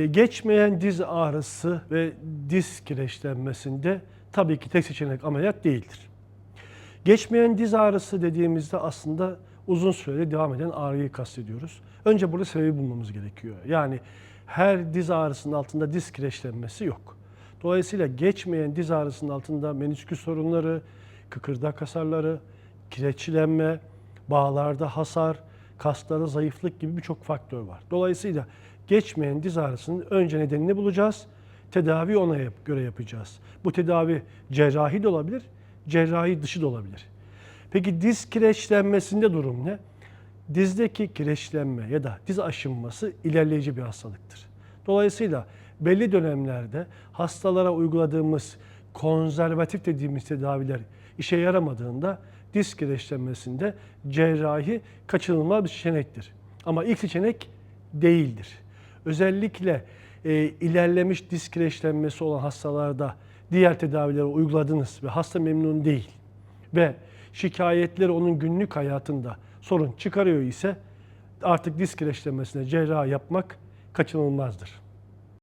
E, Geçmeyen diz ağrısı ve diz kireçlenmesinde tabii ki tek seçenek ameliyat değildir. Geçmeyen diz ağrısı dediğimizde aslında uzun süreli devam eden ağrıyı kastediyoruz. Önce burada sebebi bulmamız gerekiyor. Yani her diz ağrısının altında diz kireçlenmesi yok. Dolayısıyla geçmeyen diz ağrısının altında menisküs sorunları, kıkırdak hasarları, kireçlenme, bağlarda hasar, kaslarda zayıflık gibi birçok faktör var. Dolayısıyla geçmeyen diz ağrısının önce nedenini bulacağız. Tedavi ona göre yapacağız. Bu tedavi cerrahi de olabilir, cerrahi dışı da olabilir. Peki diz kireçlenmesinde durum ne? Dizdeki kireçlenme ya da diz aşınması ilerleyici bir hastalıktır. Dolayısıyla belli dönemlerde hastalara uyguladığımız konservatif dediğimiz tedaviler işe yaramadığında diz kireçlenmesinde cerrahi kaçınılmaz bir seçenektir. Ama ilk seçenek değildir. Özellikle e, ilerlemiş kireçlenmesi olan hastalarda diğer tedavileri uyguladınız ve hasta memnun değil ve şikayetleri onun günlük hayatında sorun çıkarıyor ise artık disk kireçlenmesine cerrahi yapmak kaçınılmazdır.